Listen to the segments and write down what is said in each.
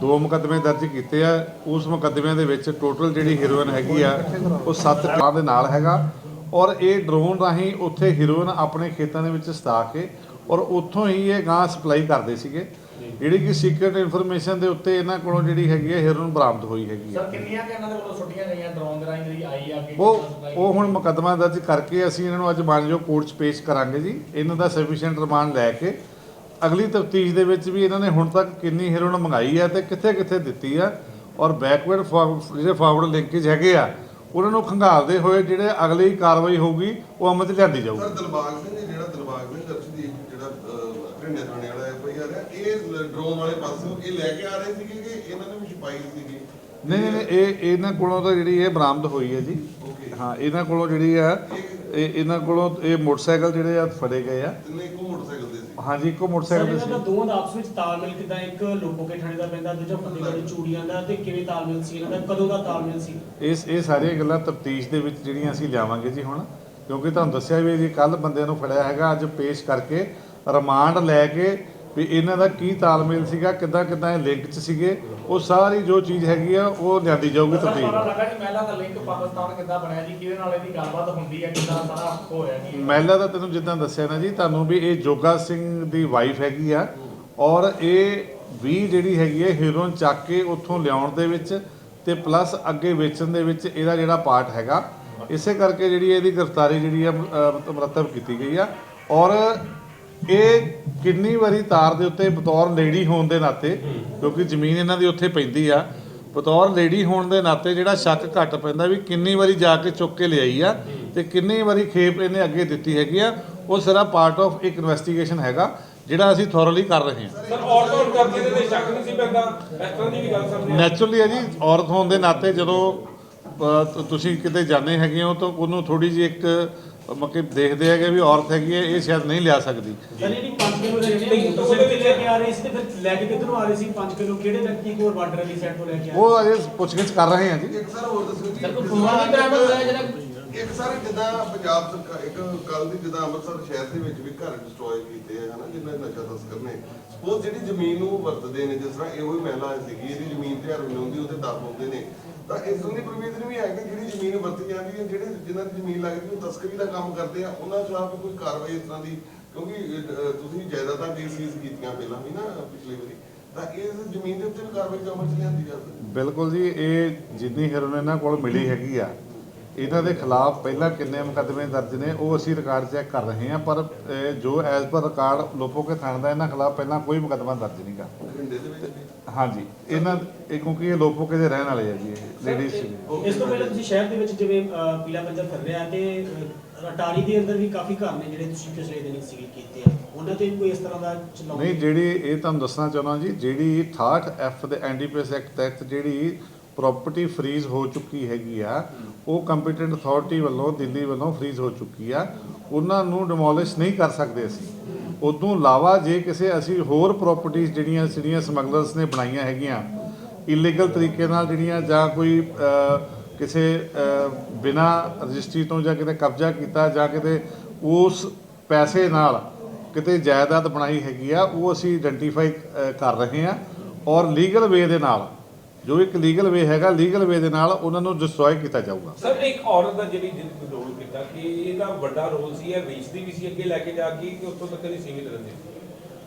ਦੋ ਮੁਕੱਦਮੇ ਦਰਜ ਕੀਤੇ ਆ। ਉਸ ਮੁਕੱਦਮਿਆਂ ਦੇ ਵਿੱਚ ਟੋਟਲ ਜਿਹੜੀ ਹੀਰੋਇਨ ਹੈਗੀ ਆ ਉਹ 7 ਕਿਲੋ ਦੇ ਨਾਲ ਹੈਗਾ। ਔਰ ਇਹ ਡਰੋਨ ਰਾਹੀਂ ਉੱਥੇ ਹੀਰੋਇਨ ਆਪਣੇ ਖੇਤਾਂ ਦੇ ਵਿੱਚ ਸਤਾ ਕੇ ਔਰ ਉੱਥੋਂ ਹੀ ਇਹ ਗਾਂ ਸਪਲਾਈ ਕਰਦੇ ਸੀਗੇ। ਜਿਹੜੀ ਕਿ ਸੀਕ੍ਰੀਟ ਇਨਫੋਰਮੇਸ਼ਨ ਦੇ ਉੱਤੇ ਇਹਨਾਂ ਕੋਲੋਂ ਜਿਹੜੀ ਹੈਗੀ ਹੈ ਹੀਰੋਇਨ ਬਰਾਮਦ ਹੋਈ ਹੈਗੀ ਸਰ ਕਿੰਨੀਆਂ ਕਿ ਇਹਨਾਂ ਦੇ ਵੱਲੋਂ ਛੁੱਟੀਆਂ ਗਈਆਂ ਡਰੋਨ ਦੇ ਰਾਹੀਂ? ਜਿਹੜੀ ਆਈ ਆ ਕਿ ਉਹ ਉਹ ਹੁਣ ਮੁਕੱਦਮਾ ਦਰਜ ਕਰਕੇ ਅਸੀਂ ਇਹਨਾਂ ਨੂੰ ਅੱਜ ਮਾਨਯੋਗ ਕੋਰਟ 'ਚ ਪੇਸ਼ ਕਰਾਂਗੇ ਜੀ। ਇਹਨਾਂ ਦਾ ਸਫੀਸ਼ੀਐਂਟ ਰਿਮਾਂਡ ਲੈ ਕੇ ਅਗਲੀ ਤਫਤੀਸ਼ ਦੇ ਵਿੱਚ ਵੀ ਇਹਨਾਂ ਨੇ ਹੁਣ ਤੱਕ ਕਿੰਨੀ ਹੀਰੋਇਨ ਮੰਗਾਈ ਹੈ ਤੇ ਕਿੱਥੇ ਕਿੱਥੇ ਦਿੱਤੀ ਆ ਔਰ ਬੈਕਵਰਡ ਜਿਹੜੇ ਫਾਰਵਰਡ ਲਿੰਕੇਜ ਹੈਗੇ ਆ ਉਹਨਾਂ ਨੂੰ ਖੰਗਾਲਦੇ ਹੋਏ ਜਿਹੜੇ ਅਗਲੀ ਕਾਰਵਾਈ ਹੋਊਗੀ ਉਹ ਅਮਲ 'ਚ ਲਿਆਂਦੀ ਜਾਊਗੀ। ਸਰ ਦਿਲਬਾਗ ਸਿੰਘ ਜੀ, ਜਿਹੜਾ ਦਿਲਬਾਗ ਸਿੰਘ ਅਰਸ਼ਦੀਪ ਜਿਹੜਾ ਘਰਿੰਡੇ ਥਾਣੇ ਵਾਲਾ ਐਫ ਆਈ ਆਰ ਹੈ ਇਹ ਡਰੋਨ ਵਾਲੇ ਪਾਸੋਂ ਇਹ ਲੈ ਕੇ ਆ ਰਹੇ ਸੀਗੇ ਕਿ ਇਹਨਾਂ ਨੇ ਵੀ ਛਪਾਈ ਸੀਗੀ? ਨਹੀਂ ਨਹੀਂ ਇਹ ਇਹਨਾਂ ਕੋਲੋਂ ਤਾਂ ਜਿਹੜੀ ਇਹ ਬਰਾਮਦ ਹੋਈ ਹੈ ਜੀ। ਹਾਂ ਇਹਨਾਂ ਕੋਲੋਂ ਜਿਹੜੀ ਆ ਇਹ ਇਹਨਾਂ ਕੋਲੋਂ ਇਹ ਮੋਟਰਸਾਈਕਲ ਜਿਹੜੇ ਆ ਫੜੇ ਗਏ ਆ। ਤਿੰਨੇ ਇੱਕੋ ਮੋਟਰਸਾਈਕਲ ਹਾਂਜੀ ਇੱਕੋ ਮੋਟਰਸਾਈਕਲ ਇਹਨਾਂ ਸੀ। ਦੋਵਾਂ ਦਾ ਆਪਸ ਵਿੱਚ ਤਾਲਮੇਲ ਕਿਦਾਂ ਇੱਕ ਲੋਕੋਕੇ ਥਾਣੇ ਦਾ ਪੈਂਦਾ ਦੂਜਾ ਫਤਿਹਗੜ੍ਹ ਚੂੜੀਆਂ ਦਾ ਤੇ ਕਿਵੇਂ ਤਾਲਮੇਲ ਸੀ ਇਹਨਾਂ ਦਾ ਕਦੋਂ ਦਾ ਤਾਲਮੇਲ ਸੀ? ਇਸ ਇਹ ਸਾਰੀਆਂ ਗੱਲਾਂ ਤਫਤੀਸ਼ ਦੇ ਵਿੱਚ ਜਿਹੜੀਆਂ ਅਸੀਂ ਲਿਆਵਾਂਗੇ ਜੀ ਹੁਣ ਕਿਉਂਕਿ ਤੁਹਾਨੂੰ ਦੱਸਿਆ ਵੀ ਜੀ ਕੱਲ ਬੰਦੇ ਨੂੰ ਫੜਿਆ ਹੈਗਾ ਅੱਜ ਪੇਸ਼ ਕਰਕੇ ਰਿਮਾਂਡ ਲੈ ਕੇ ਵੀ ਇਹਨਾਂ ਦਾ ਕੀ ਤਾਲਮੇਲ ਸੀਗਾ ਕਿੱਦਾਂ ਕਿੱਦਾਂ ਇਹ ਲਿੰਕ 'ਚ ਸੀਗੇ ਉਹ ਸਾਰੀ ਜੋ ਚੀਜ਼ ਹੈਗੀ ਆ ਉਹ ਲਿਆਂਦੀ ਜਾਊਗੀ ਤਫਤੀਸ਼ ਲੱਗਾ ਕਿ ਮਹਿਲਾ ਦਾ ਲਿੰਕ ਪਾਕਿਸਤਾਨ ਕਿੱਦਾਂ ਬਣਿਆ ਜੀ ਕਿਹਦੇ ਨਾਲ ਇਹਦੀ ਗੱਲਬਾਤ ਹੁੰਦੀ ਹੈ ਕਿੱਦਾਂ ਸਾਰਾ ਹੋਇਆ ਜੀ? ਮਹਿਲਾ ਦਾ ਤੈਨੂੰ ਜਿੱਦਾਂ ਦੱਸਿਆ ਨਾ ਜੀ ਤੁਹਾਨੂੰ ਵੀ ਇਹ ਜੋਗਾ ਸਿੰਘ ਦੀ ਵਾਈਫ ਹੈਗੀ ਆ ਔਰ ਇਹ ਵੀ ਜਿਹੜੀ ਹੈਗੀ ਹੈ ਹੀਰੋਇਨ ਚੱਕ ਕੇ ਉੱਥੋਂ ਲਿਆਉਣ ਦੇ ਵਿੱਚ ਤੇ ਪਲੱਸ ਅੱਗੇ ਵੇਚਣ ਦੇ ਵਿੱਚ ਇਹਦਾ ਜਿਹੜਾ ਪਾਰਟ ਹੈਗਾ ਇਸੇ ਕਰਕੇ ਜਿਹੜੀ ਇਹਦੀ ਗ੍ਰਿਫਤਾਰੀ ਜਿਹੜੀ ਆ ਮੁਰੱਤਬ ਕੀਤੀ ਗਈ ਆ। ਔਰ ਇਹ ਕਿੰਨੀ ਵਾਰੀ ਤਾਰ ਦੇ ਉੱਤੇ ਬਤੌਰ ਲੇਡੀ ਹੋਣ ਦੇ ਨਾਤੇ ਕਿਉਂਕਿ ਜ਼ਮੀਨ ਇਹਨਾਂ ਦੀ ਉੱਥੇ ਪੈਂਦੀ ਆ ਬਤੌਰ ਲੇਡੀ ਹੋਣ ਦੇ ਨਾਤੇ ਜਿਹੜਾ ਸ਼ੱਕ ਘੱਟ ਪੈਂਦਾ ਵੀ ਕਿੰਨੀ ਵਾਰੀ ਜਾ ਕੇ ਚੁੱਕ ਕੇ ਲਿਆਈ ਆ ਤੇ ਕਿੰਨੀ ਵਾਰੀ ਖੇਪ ਇਹਨੇ ਅੱਗੇ ਦਿੱਤੀ ਹੈਗੀ ਆ ਉਹ ਸਾਰਾ ਪਾਰਟ ਆਫ ਇੱਕ ਇਨਵੈਸਟੀਗੇਸ਼ਨ ਹੈਗਾ ਜਿਹੜਾ ਅਸੀਂ ਥੋਰਲੀ ਕਰ ਰਹੇ ਹਾਂ। ਸਰ ਔਰਤ ਹੋਣ ਕਰਕੇ ਇਹਦੇ ਤੇ ਸ਼ੱਕ ਨਹੀਂ ਸੀ ਪੈਂਦਾ? ਇਸ ਤਰ੍ਹਾਂ ਦੀ ਵੀ ਗੱਲ ਸਾਹਮਣੇ ਆਈ। ਨੈਚੁਰਲੀ ਹੈ ਜੀ ਔਰਤ ਹੋਣ ਦੇ ਨਾਤੇ ਜਦੋਂ ਤੁਸੀਂ ਕਿਤੇ ਜਾਂਦੇ ਹੈਗੇ ਹੋ ਤਾਂ ਉਹਨੂੰ ਥੋੜੀ ਜਿਹੀ ਇੱਕ ਮੱਕੇ ਦੇਖਦੇ ਹੈਗੇ ਵੀ ਔਰਤ ਹੈਗੀ ਹੈ ਇਹ ਸ਼ਾਇਦ ਨਹੀਂ ਲਿਆ ਸਕਦੀ। ਸਰ ਜਿਹੜੀ 5 ਕਿਲੋ ਦੇ ਜਿਹੜੇ ਮੋਟਰਸਾਈਕਲ ਤੇ ਲੈ ਕੇ ਆ ਰਹੇ ਸੀ ਤੇ ਫਿਰ ਲੈ ਕੇ ਕਿੱਧਰੋਂ ਆ ਰਹੇ ਸੀ? 5 ਕਿਲੋ ਕਿਹੜੇ ਵਿਅਕਤੀ ਕੋਲ ਬਾਰਡਰ ਵਾਲੀ ਸਾਈਡ ਤੋਂ ਲੈ ਕੇ ਆ ਰਹੇ ਉਹ ਅਜੇ ਪੁੱਛਗਿੱਛ ਕਰ ਰਹੇ ਹਾਂ ਜੀ। ਇੱਕ ਸਰ ਹੋਰ ਦੱਸੋ ਜੀ ਸਰ ਕੋਈ ਫੋਨ ਵੀ ਬਰਾਮਦ ਹੋਇਆ ਜਿਹੜਾ ਇੱਕ ਸਰ ਜਿੱਦਾਂ ਪੰਜਾਬ ਸਰਕਾਰ ਇੱਕ ਕੱਲ ਦੀ ਜਿੱਦਾਂ ਅੰਮ੍ਰਿਤਸਰ ਸ਼ਹਿਰ ਦੇ ਵਿੱਚ ਵੀ ਘਰ ਡਿਸਟਰੋਏ ਕੀਤੇ ਆ ਹਨਾ ਜਿੰਨਾ ਨਸ਼ਾ ਤਸਕਰ ਨੇ। ਸਪੋਜ਼ ਜਿਹੜੀ ਜ਼ਮੀਨ ਨੂੰ ਵਰਤਦੇ ਨੇ ਜਿਸ ਤਰ੍ਹਾਂ ਇਹੋ ਹੀ ਮਹਿਲਾ ਸੀਗੀ ਇਹਦੀ ਜ਼ਮੀਨ ਤੇ ਹਰ ਹੁੰਦੀ ਉਹਦੇ ਦਰ ਪਾਉਂਦੇ ਨੇ। ਤਾਂ ਇਸ ਦੀ ਪ੍ਰੋਵੀਜ਼ਨ ਵੀ ਹੈ ਕਿ ਜਿਹੜੀ ਜ਼ਮੀਨ ਵਰਤੀ ਜਾਂਦੀ ਹੈ, ਜਿਹੜੇ ਜਿਨ੍ਹਾਂ ਦੀ ਜ਼ਮੀਨ ਲੱਗਦੀ ਉਹ ਤਸਕਰੀ ਦਾ ਕੰਮ ਕਰਦੇ ਆ। ਉਹਨਾਂ ਖਿਲਾਫ ਕੋਈ ਕਾਰਵਾਈ ਇਸ ਤਰ੍ਹਾਂ ਦੀ, ਕਿਉਂਕਿ ਤੁਸੀਂ ਜਾਇਦਾਦਾਂ ਦੀ ਸੀਜ਼ ਕੀਤੀਆਂ ਪਹਿਲਾਂ ਵੀ ਨਾ ਪਿਛਲੇ ਵਾਰੀ, ਤਾਂ ਇਸ ਜ਼ਮੀਨ ਦੇ ਉੱਤੇ ਵੀ ਕਾਰਵਾਈ ਅਮਲ ਚ ਲਿਆਂਦੀ ਜਾ ਬਿਲਕੁਲ ਜੀ, ਇਹ ਜਿੰਨੀ ਹੀਰੋਇਨ ਇਹਨਾਂ ਕੋਲ ਮਿਲੀ ਹੈਗੀ ਆ ਇਹਨਾਂ ਦੇ ਖਿਲਾਫ ਪਹਿਲਾਂ ਕਿੰਨੇ ਮੁਕੱਦਮੇ ਦਰਜ ਨੇ ਉਹ ਅਸੀਂ ਰਿਕਾਰਡ ਚੈੱਕ ਕਰ ਰਹੇ ਹਾਂ ਪਰ ਇਹ ਜੋ ਐਜ਼ ਪਰ ਰਿਕਾਰਡ ਲੋਪੋਕੇ ਥਾਣੇ ਦਾ ਇਹਨਾਂ ਖਿਲਾਫ ਪਹਿਲਾਂ ਕੋਈ ਮੁਕੱਦਮਾ ਦਰਜ ਨਹੀਂਗਾ ਹਾਂਜੀ ਇਹਨਾਂ ਇਹ ਕਿਉਂਕਿ ਇਹ ਲੋਪੋਕੇ ਦੇ ਰਹਿਣ ਵਾਲੇ ਆ ਜੀ ਇਹ ਲੇਡੀਜ਼ ਇਸ ਤੋਂ ਪਹਿਲਾਂ ਤੁਸੀਂ ਸ਼ਹਿਰ ਦੇ ਵਿੱਚ ਜਿਵੇਂ ਅਹ, ਪੀਲਾ ਪੰਜਾ ਫਿਰ ਰਿਹਾ ਤੇ ਅਹ, ਅਟਾਰੀ ਦੇ ਅੰਦਰ ਵੀ ਕਾਫੀ ਘਰ ਨੇ ਜਿਹੜੇ ਤੁਸੀਂ ਪਿਛਲੇ ਦਿਨ ਸੀਲ ਕੀਤੇ ਆ। ਉਹਨਾਂ ਤੇ ਵੀ ਕੋਈ ਇਸ ਤਰ੍ਹਾਂ ਦਾ ਚਲਾਉ ਨਹੀਂ ਜਿਹੜੀ ਇਹ ਤੁਹਾਨੂੰ ਦੱਸਣਾ ਚਾਹੁੰਦਾ ਜੀ ਜਿਹੜੀ 68 ਐਫ ਦੇ ਐਨਡੀਪੀਐਸ ਐਕਟ ਤਹਿਤ ਜਿਹੜੀ ਪ੍ਰਾਪਰਟੀ ਫਰੀਜ਼ ਹੋ ਚੁੱਕੀ ਹੈਗੀ ਆ। ਉਹ ਕੰਪੀਟੈਂਟ ਅਥਾਰਟੀ ਵੱਲੋਂ, ਦਿੱਲੀ ਵੱਲੋਂ ਫਰੀਜ਼ ਹੋ ਚੁੱਕੀ ਆ। ਉਹਨਾਂ ਨੂੰ ਡਿਮੋਲਿਸ਼ ਨਹੀਂ ਕਰ ਸਕਦੇ ਅਸੀਂ। ਉਦੋਂ ਇਲਾਵਾ ਜੇ ਕਿਸੇ ਅਸੀਂ ਹੋਰ ਪ੍ਰਾਪਰਟੀਆਂ ਜਿਹੜੀਆਂ ਜਿਹੜੀਆਂ ਸਮਗਲਰਸ ਨੇ ਬਣਾਈਆਂ ਹੈਗੀਆਂ ਇਲੀਗਲ ਤਰੀਕੇ ਨਾਲ ਜਿਹੜੀਆਂ ਜਾਂ ਕੋਈ ਕਿਸੇ ਬਿਨਾ ਰਜਿਸਟਰੀ ਤੋਂ ਜਾਂ ਕਿਤੇ ਕਬਜ਼ਾ ਕੀਤਾ ਜਾਂ ਕਿਤੇ ਉਸ ਪੈਸੇ ਨਾਲ ਕਿਤੇ ਜਾਇਦਾਦ ਬਣਾਈ ਹੈਗੀ ਆ, ਉਹ ਅਸੀਂ ਆਇਡੈਂਟੀਫਾਈ ਕਰ ਰਹੇ ਹਾਂ। ਔਰ ਲੀਗਲ ਵੇ ਦੇ ਨਾਲ ਜੋ ਇੱਕ ਲੀਗਲ ਵੇ ਹੈਗਾ ਲੀਗਲ ਵੇ ਦੇ ਨਾਲ ਉਹਨਾਂ ਨੂੰ ਡਿਸਟਰੋਏ ਕੀਤਾ ਜਾਊਗਾ। ਸਰ ਇੱਕ ਔਰਤ ਦਾ ਜਿਹੜੀ ਜਿਹਨੇ ਰੋਲ ਕੀਤਾ ਕਿ ਇਹਦਾ ਵੱਡਾ ਰੋਲ ਸੀ ਇਹ ਵੇਚਦੀ ਵੀ ਸੀ ਅੱਗੇ ਲੈ ਕੇ ਜਾ ਕੇ ਕਿ ਉੱਥੋਂ ਤੱਕ ਨਹੀਂ ਸੀਮਿਤ ਰਹਿੰਦੀ। ਸੀ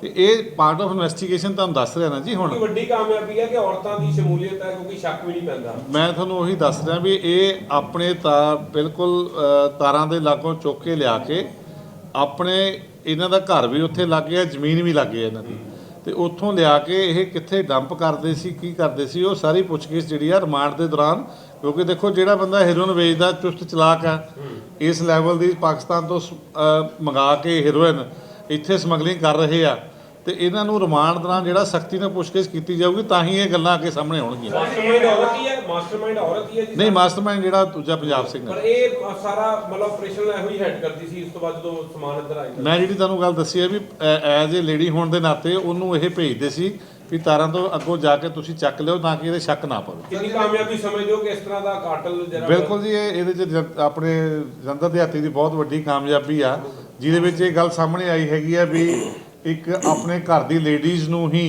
ਤੇ ਇਹ ਪਾਰਟ ਆਫ ਇਨਵੈਸਟੀਗੇਸ਼ਨ ਤੁਹਾਨੂੰ ਦੱਸ ਰਿਹਾ ਨਾ ਜੀ ਹੁਣ। ਵੱਡੀ ਕਾਮਯਾਬੀ ਹੈ ਕਿ ਔਰਤਾਂ ਦੀ ਸ਼ਮੂਲੀਅਤ ਹੈ ਕਿਉਂਕਿ ਸ਼ੱਕ ਵੀ ਨਹੀਂ ਪੈਂਦਾ। ਮੈਂ ਤੁਹਾਨੂੰ ਉਹੀ ਦੱਸ ਰਿਹਾ ਵੀ ਇਹ ਆਪਣੇ ਤਾਂ ਬਿਲਕੁਲ ਤਾਰਾਂ ਦੇ ਲਾਗੋਂ ਚੁੱਕ ਕੇ ਲਿਆ ਕੇ ਆਪਣੇ ਇਹਨਾਂ ਦਾ ਘਰ ਵੀ ਉੱਥੇ ਲੱਗ ਗਿਆ ਜ਼ਮੀਨ ਵੀ ਲੱਗ ਗਈ ਇਹਨਾਂ ਦੀ। ਤੇ ਉੱਥੋਂ ਲਿਆ ਕੇ ਇਹ ਕਿੱਥੇ ਡੰਪ ਕਰਦੇ ਸੀ ਕੀ ਕਰਦੇ ਸੀ ਉਹ ਸਾਰੀ ਪੁੱਛਗਿੱਛ ਜਿਹੜੀ ਆ ਰਿਮਾਂਡ ਦੇ ਦੌਰਾਨ ਕਿਉਂਕਿ ਦੇਖੋ ਜਿਹੜਾ ਬੰਦਾ ਹੈਰੋਇਨ ਵੇਚਦਾ ਚੁਸਤ ਚਲਾਕ ਆ ਇਸ ਲੈਵਲ ਦੀ ਪਾਕਿਸਤਾਨ ਤੋਂ ਮੰਗਾ ਕੇ ਹੈਰੋਇਨ ਇੱਥੇ ਸਮਗਲਿੰਗ ਕਰ ਰਹੇ ਆ। ਤੇ ਇਹਨਾਂ ਨੂੰ ਰਿਮਾਂਡ ਦੌਰਾਨ ਜਿਹੜਾ ਸਖਤੀ ਨਾਲ ਪੁੱਛਗਿੱਛ ਕੀਤੀ ਜਾਊਗੀ ਤਾਂ ਹੀ ਇਹ ਗੱਲਾਂ ਅੱਗੇ ਸਾਹਮਣੇ ਆਉਣਗੀਆਂ। ਮਾਸਟਰਮਾਈਂਡ ਔਰਤ ਹੀ ਹੈ? ਮਾਸਟਰਮਾਈਂਡ ਔਰਤ ਹੀ ਹੈ ਜੀ? ਨਹੀਂ ਮਾਸਟਰਮਾਈਂਡ ਜਿਹੜਾ ਦੂਜਾ ਪੰਜਾਬ ਸਿੰਘ ਪਰ ਹੈ ਇਹ ਸਾਰਾ ਮਤਲਬ ਆਪਰੇਸ਼ਨ ਇਹੋ ਹੀ ਹੈਡ ਕਰਦੀ ਸੀ ਇਸ ਤੋਂ ਬਾਅਦ ਜਦੋਂ ਸਮਾਨ ਅੰਦਰ ਆਇਆ। ਮੈਂ ਜਿਹੜੀ ਤੁਹਾਨੂੰ ਗੱਲ ਦੱਸੀ ਹੈ ਵੀ ਐਜ਼ ਏ ਲੇਡੀ ਹੋਣ ਦੇ ਨਾਤੇ ਉਹਨੂੰ ਇਹ ਭੇਜਦੇ ਸੀ ਵੀ ਤਾਰਾਂ ਤੋਂ ਅੱਗੋਂ ਜਾ ਕੇ ਤੁਸੀਂ ਚੱਕ ਲਿਓ ਤਾਂ ਕਿ ਇਹਦੇ ਸ਼ੱਕ ਨਾ ਪਵੇ। ਕਿੰਨੀ ਕਾਮਯਾਬੀ ਸਮਝਦੇ ਹੋ ਕਿ ਇਸ ਤਰ੍ਹਾਂ ਦਾ ਕਾਟਲ ਜਿਹੜਾ ਬਿਲਕੁਲ ਜੀ ਇਹ ਇਹਦੇ ਚ ਜਨ- ਆਪਣੇ ਜਨਤਾ ਦਿਹਾਤੀ ਦੀ ਬਹੁਤ ਵੱਡੀ ਕਾਮਯਾਬੀ ਆ ਜਿਹਦੇ ਵਿੱਚ ਇਹ ਗੱਲ ਸਾਹਮਣੇ ਆਈ ਹੈਗੀ ਆ ਵੀ ਇੱਕ ਆਪਣੇ ਘਰ ਦੀ ਲੇਡੀਜ਼ ਨੂੰ ਹੀ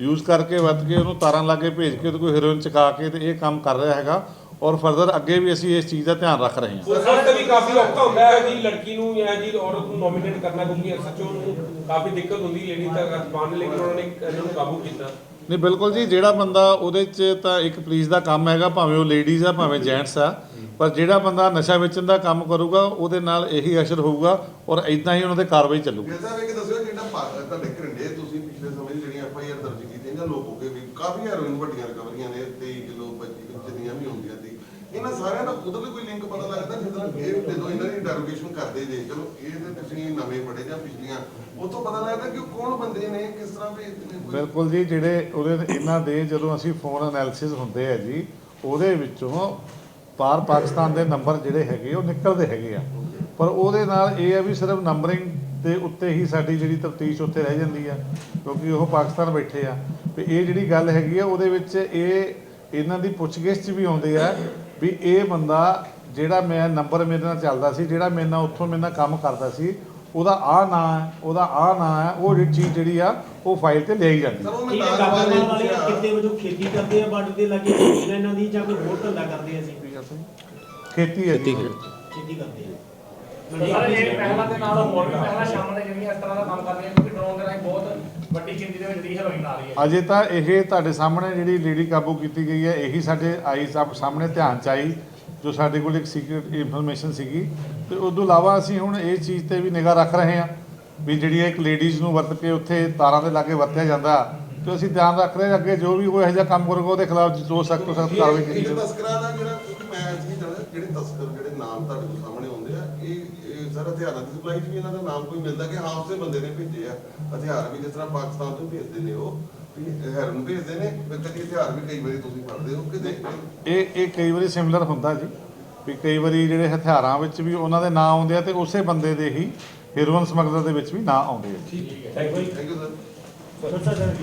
ਯੂਜ਼ ਕਰਕੇ ਵਰਤ ਕੇ ਉਹਨੂੰ ਤਾਰਾਂ ਲਾ ਕੇ ਭੇਜ ਕੇ ਉਹਦੇ ਕੋਈ ਹੀਰੋਇਨ ਚਕਾ ਕੇ ਤੇ ਇਹ ਕੰਮ ਕਰ ਰਿਹਾ ਹੈਗਾ। ਔਰ ਫਰਦਰ ਅੱਗੇ ਵੀ ਅਸੀਂ ਇਸ ਚੀਜ਼ ਦਾ ਧਿਆਨ ਰੱਖ ਰਹੇ ਹਾਂ। ਵਕਤ ਵੀ ਕਾਫੀ ਔਖਾ ਹੁੰਦਾ ਹੈ ਜੀ ਲੜਕੀ ਨੂੰ ਜਾਂ ਜੀ ਔਰਤ ਨੂੰ ਨੋਮੀਨੇਟ ਕਰਨਾ ਕਿਉਂਕਿ ਐਸਐਚਓ ਨੂੰ ਕਾਫੀ ਦਿੱਕਤ ਹੁੰਦੀ ਲੇਡੀ ਤੱਕ ਜ਼ਬਾਨ ਲੇਕਿਨ ਉਹਨਾਂ ਨੇ ਇਹਨਾਂ ਨੂੰ ਕਾਬੂ ਕੀਤਾ। ਨਹੀਂ ਬਿਲਕੁਲ ਜੀ ਜਿਹੜਾ ਬੰਦਾ ਉਹਦੇ 'ਚ ਤਾਂ ਇੱਕ ਪੁਲਿਸ ਦਾ ਕੰਮ ਹੈਗਾ ਭਾਵੇਂ ਉਹ ਲੇਡੀਜ਼ ਆ ਭਾਵੇਂ ਜੈਂਟਸ ਆ ਪਰ ਜਿਹੜਾ ਬੰਦਾ ਨਸ਼ਾ ਵੇਚਣ ਦਾ ਕੰਮ ਕਰੂਗਾ ਉਹਦੇ ਨਾਲ ਇਹੀ ਅਸਰ ਹੋਊਗਾ ਔਰ ਇਦਾਂ ਹੀ ਉਹਨਾਂ ਤੇ ਕਾਰਵਾਈ ਚੱਲੂਗੀ ਗਿਲ ਸਾਹਿਬ ਇਹ ਦੱਸਿਓ ਜਿਹੜਾ ਭਾ- ਤੁਹਾਡੇ ਘਰਿੰਡੇ ਤੁਸੀਂ ਪਿਛਲੇ ਸਮੇਂ 'ਚ ਜਿਹੜੀਆਂ ਐਫ ਆਈ ਆਰ ਦਰਜ ਕੀਤੀਆਂ ਜਾਂ ਲੋਕ ਹੋ ਕੇ ਵੀ ਕਾਫੀ ਹੈਰੋਇਨ ਵੱਡੀਆਂ ਰਿਕਵਰੀਆਂ ਨੇ 23 ਕਿਲੋ 25 ਜਿੰਨੀਆਂ ਵੀ ਹੁੰਦੀਆਂ ਸੀ। ਇਹਨਾਂ ਸਾਰਿਆਂ ਦਾ ਉਧਰਲੇ ਕੋਈ ਲਿੰਕ ਪਤਾ ਲੱਗਦਾ ਜਿੱਦਾਂ ਇਹ ਜਦੋਂ ਇਹਨਾਂ ਦੀ ਇੰਟਰੋਗੇਸ਼ਨ ਕਰਦੇ ਜੇ, ਚਲੋ, ਇਹ ਤੇ ਤੁਸੀਂ ਨਵੇਂ ਫੜੇ ਜਾਂ ਪਿਛਲੀਆਂ ਉਹ ਤੋਂ ਪਤਾ ਲੱਗਦਾ ਕਿ ਕੌਣ ਬੰਦੇ ਨੇ, ਕਿਸ ਤਰ੍ਹਾਂ ਭੇਜਦੇ ਬਿਲਕੁਲ ਜੀ, ਜਿਹੜੇ ਉਹਦੇ, ਇਹਨਾਂ ਦੇ ਜਦੋਂ ਅਸੀਂ ਫੋਨ ਐਨਾਲਿਸਿਸ ਹੁੰਦੇ ਆ ਜੀ, ਉਹਦੇ ਵਿੱਚੋਂ ਪਾਰ ਪਾਕਿਸਤਾਨ ਦੇ ਨੰਬਰ ਜਿਹੜੇ ਹੈਗੇ, ਉਹ ਨਿਕਲਦੇ ਹੈਗੇ ਆ। ਪਰ ਉਹਦੇ ਨਾਲ ਇਹ ਆ ਵੀ ਸਿਰਫ ਨੰਬਰਿੰਗ ਦੇ ਉੱਤੇ ਹੀ ਸਾਡੀ ਜਿਹੜੀ ਤਫਤੀਸ਼ ਉੱਥੇ ਰਹਿ ਜਾਂਦੀ ਆ, ਕਿਉਂਕਿ ਉਹ ਪਾਕਿਸਤਾਨ ਬੈਠੇ ਆ। ਤੇ ਇਹ ਜਿਹੜੀ ਗੱਲ ਹੈਗੀ ਆ ਉਹਦੇ ਵਿੱਚ ਇਹ ਇਹਨਾਂ ਦੀ ਪੁੱਛਗਿੱਛ 'ਚ ਵੀ ਆਉਂਦੇ ਆ ਵੀ ਇਹ ਬੰਦਾ ਜਿਹੜਾ ਮੈਂ ਨੰਬਰ ਮੇਰੇ ਨਾਲ ਚੱਲਦਾ ਸੀ ਜਿਹੜਾ ਮੇਰੇ ਨਾਲ ਉੱਥੋਂ ਮੇਰੇ ਨਾਲ ਕੰਮ ਕਰਦਾ ਸੀ ਉਹਦਾ ਆ ਨਾਂ ਹੈ ਉਹਦਾ ਆ ਨਾਂ ਹੈ ਉਹ ਜਿਹੜੀ ਚੀਜ਼ ਜਿਹੜੀ ਆ ਉਹ ਫਾਈਲ ਤੇ ਲਿਆਈ ਜਾਂਦੀ ਇਹ ਵਾਲੇ ਪੁੱਛਿਆ ਕਿਤੇ ਵਜੋਂ ਖੇਤੀ ਕਰਦੇ ਆ ਬਾਰਡਰ ਦੇ ਲਾਗੇ ਇਹਨਾਂ ਦੀ ਜਾਂ ਕੋਈ ਹੋਰ ਧੰਦਾ ਕਰਦੇ ਆ ਸੀ ਖੇਤੀ ਹੈ ਜੀ। ਖੇਤੀ ਕਰਦੇ ਆ। ਸਰ ਇਹ ਪਹਿਲਾਂ ਦੇ ਨਾਲ ਹੋਰ ਵੀ ਪਹਿਲਾਂ ਸ਼ਾਮਲ ਨੇ ਜਿਹੜੀਆਂ ਇਸ ਤਰ੍ਹਾਂ ਦਾ ਕੰਮ ਕਰਦੀਆਂ ਕਿਉਂਕਿ ਡਰੋਨ ਦੇ ਰਾਹੀਂ ਬਹੁਤ ਵੱਡੀ ਗਿਣਤੀ ਦੇ ਵਿੱਚ ਜਿਹੜੀ ਹੈਰੋਇਨ ਆ ਰਹੀ ਹੈ। ਅਜੇ ਤਾਂ ਇਹ ਤੁਹਾਡੇ ਸਾਹਮਣੇ ਜਿਹੜੀ ਲੇਡੀ ਕਾਬੂ ਕੀਤੀ ਗਈ ਹੈ ਇਹੀ ਸਾਡੇ ਆਈ ਸਭ ਸਾਹਮਣੇ ਧਿਆਨ ਚ ਆਈ ਜੋ ਸਾਡੇ ਕੋਲ ਇੱਕ ਸੀਕ੍ਰੀਟ ਇਨਫੋਰਮੇਸ਼ਨ ਸੀਗੀ। ਤੇ ਉਸ ਤੋਂ ਇਲਾਵਾ ਅਸੀਂ ਹੁਣ ਇਹ ਚੀਜ਼ ਤੇ ਵੀ ਨਿਗਾਹ ਰੱਖ ਰਹੇ ਹਾਂ ਵੀ ਜਿਹੜੀ ਇੱਕ ਲੇਡੀਜ਼ ਨੂੰ ਵਰਤ ਕੇ ਉੱਥੇ ਤਾਰਾਂ ਦੇ ਲਾਗੇ ਵਰਤਿਆ ਜਾਂਦਾ ਤੇ ਅਸੀਂ ਧਿਆਨ ਰੱਖ ਰਹੇ ਹਾਂ ਅੱਗੇ ਜੋ ਵੀ ਕੋਈ ਇਹੋ ਜਿਹਾ ਕੰਮ ਕਰੂਗਾ ਉਹਦੇ ਖਿਲਾਫ ਜੋ ਸਖਤ ਤੋਂ ਸਖਤ ਕਾਰਵਾਈ ਕੀਤੀ ਇੱਕ ਜਾਵੇ ਤਸਕਰਾਂ ਦਾ ਜਿਹੜਾ ਕਿਉਂਕਿ ਮੈਂ ਅੱਜ ਵੀ ਜਾਣਦਾ ਜਿਹੜੇ ਤਸਕਰ ਜਿਹੜੇ ਨਾਮ ਤੁਹਾਡੇ ਸਾਹਮਣੇ ਇਹ ਸਰ ਹਥਿਆਰਾਂ ਦੀ ਸਪਲਾਈ ਵੀ ਇਹਨਾਂ ਦਾ ਨਾਮ ਕੋਈ ਮਿਲਦਾ ਕਿ ਹਾਂ ਉਸੇ ਬੰਦੇ ਨੇ ਭੇਜੇ ਆ। ਹਥਿਆਰ ਵੀ ਜਿਸ ਤਰ੍ਹਾਂ ਪਾਕਿਸਤਾਨ ਤੋਂ ਭੇਜਦੇ ਨੇ ਉਹ ਵੀ ਹੈਰਨ ਭੇਜਦੇ ਨੇ ਕਦੀ ਹਥਿਆਰ ਵੀ ਕਈ ਵਾਰੀ ਤੁਸੀਂ ਫੜਦੇ ਹੋ ਕਿ ਦੇਖਦੇ ਇਹ ਇਹ ਕਈ ਵਾਰੀ ਸਿਮਿਲਰ ਹੁੰਦਾ ਜੀ ਵੀ ਕਈ ਵਾਰੀ ਜਿਹੜੇ ਹਥਿਆਰਾਂ ਵਿੱਚ ਵੀ ਉਹਨਾਂ ਦੇ ਨਾਂ ਆਉਂਦੇ ਆ ਤੇ ਉਸੇ ਬੰਦੇ ਦੇ ਹੀ ਹੀਰੋਇਨ ਸਮਗਲਰ ਦੇ ਵਿੱਚ ਵੀ ਨਾਂ ਆਉਂਦੇ ਆ thank you thank you sir sir sir